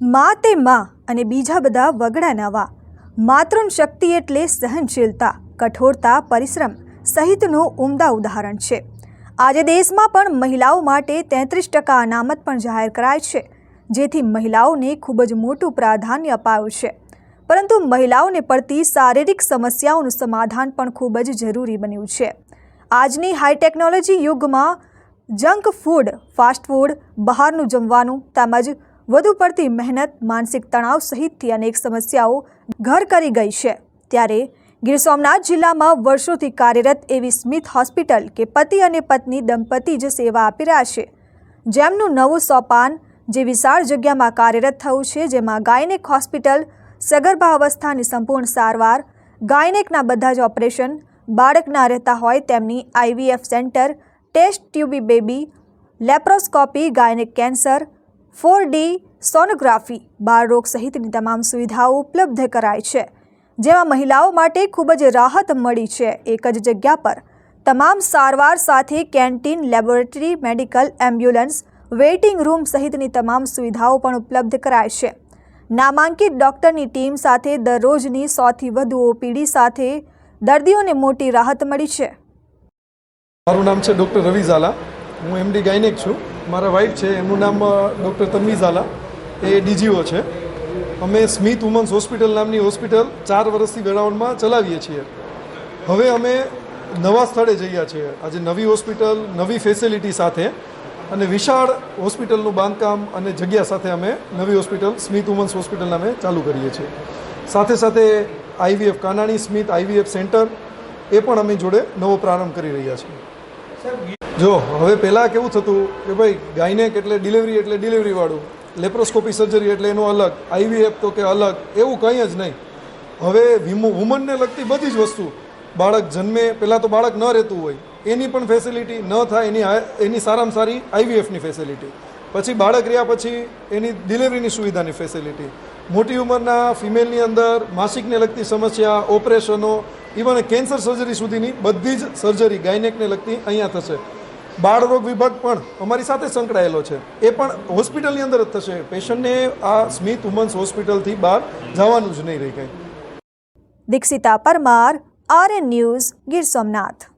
મા તે મા અને બીજા બધા વગડા નવા. માતૃમ શક્તિ એટલે સહનશીલતા, કઠોરતા, પરિશ્રમ સહિતનું ઉમદા ઉદાહરણ છે. આજે દેશમાં પણ મહિલાઓ માટે તેત્રીસ ટકા અનામત પણ જાહેર કરાય છે, જેથી મહિલાઓને ખૂબ જ મોટું પ્રાધાન્ય અપાયું છે. પરંતુ મહિલાઓને પડતી શારીરિક સમસ્યાઓનું સમાધાન પણ ખૂબ જ જરૂરી બન્યું છે. આજની હાઈ ટેકનોલોજી યુગમાં જંક ફૂડ ફાસ્ટ ફૂડ બહારનું જમવાનું તેમજ વધુ પડતી મહેનત, માનસિક તણાવ સહિતથી અનેક સમસ્યાઓ ઘર કરી ગઈ છે. ત્યારે ગીર સોમનાથ જિલ્લામાં વર્ષોથી કાર્યરત એવી સ્મિથ હોસ્પિટલ કે પતિ અને પત્ની દંપતી જ સેવા આપી રહ્યા છે. જેમનું નવું સોપાન જે વિશાળ જગ્યામાં કાર્યરત થયું છે, જેમાં ગાયનેક હોસ્પિટલ, સગર્ભા અવસ્થાની સંપૂર્ણ સારવાર, ગાયનેકના બધા જ ઓપરેશન, બાળકના રહેતા હોય તેમની IVF centre, test tube baby, laparoscopy, gynaec cancer four D sonography બાળરોગ સહિતની તમામ સુવિધાઓ ઉપલબ્ધ કરાય છે, જેમાં મહિલાઓ માટે ખૂબ જ રાહત મળી છે. એક જ જગ્યા પર તમામ સારવાર સાથે canteen, laboratory, medical, ambulance, waiting room સહિતની તમામ સુવિધાઓ પણ ઉપલબ્ધ કરાય છે. નામાંકિત ડોક્ટરની ટીમ સાથે દરરોજની સોથી વધુ ઓપીડી સાથે દર્દીઓને મોટી રાહત મળી છે. મારું નામ છે ડૉક્ટર રવિ ઝાલા. હું એમડી ગાયનેક છું. મારા વાઈફ છે, એમનું નામ ડૉક્ટર તન્વી ઝાલા. એ ડીજીઓ છે. અમે સ્મિથ વુમન્સ હોસ્પિટલ નામની હોસ્પિટલ ચાર વર્ષથી વેરાવળમાં ચલાવીએ છીએ. હવે અમે નવા સ્થળે જઈએ છીએ. આજે નવી હોસ્પિટલ, નવી ફેસિલિટી સાથે અને વિશાળ હોસ્પિટલનું બાંધકામ અને જગ્યા સાથે અમે નવી હોસ્પિટલ સ્મિથ વુમન્સ હોસ્પિટલ નામે ચાલુ કરીએ છીએ. સાથે સાથે IVF Kanani Smith IVF centre એ પણ અમે જોડે નવો પ્રારંભ કરી રહ્યા છીએ. જો, હવે પહેલાં કેવું થતું કે ભાઈ ગાયનેક એટલે ડિલિવરી એટલે ડિલિવરીવાળું લેપ્રોસ્કોપી સર્જરી એટલે એનું અલગ આઈવીએફ તો કે અલગ, એવું કંઈ જ નહીં. હવે વુમનને લગતી બધી જ વસ્તુ, બાળક જન્મે, પહેલાં તો બાળક ન રહેતું હોય, એની પણ ફેસિલિટી ન થાય, એની એની સારામાં સારી આઈવીએફની ફેસિલિટી પછી બાળક રહ્યા પછી એની ડિલિવરીની સુવિધાની ફેસિલિટી મોટી ઉંમરના ફિમેલની અંદર માસિકને લગતી સમસ્યા ઓપરેશનો ઇવન કેન્સર સર્જરી સુધીની બધી જ સર્જરી ગાયનેકને લગતી અહીંયા થશે. બાળરોગ વિભાગ પણ અમારી સાથે સંકળાયેલો છે. એ પણ હોસ્પિટલની અંદર જ થશે. પેશન્ટને આ સ્મિથ વુમન્સ હોસ્પિટલથી બહાર જવાનું જ નહીં રહી કંઈ. Dikshita Parmar, RN news Gir Somnath.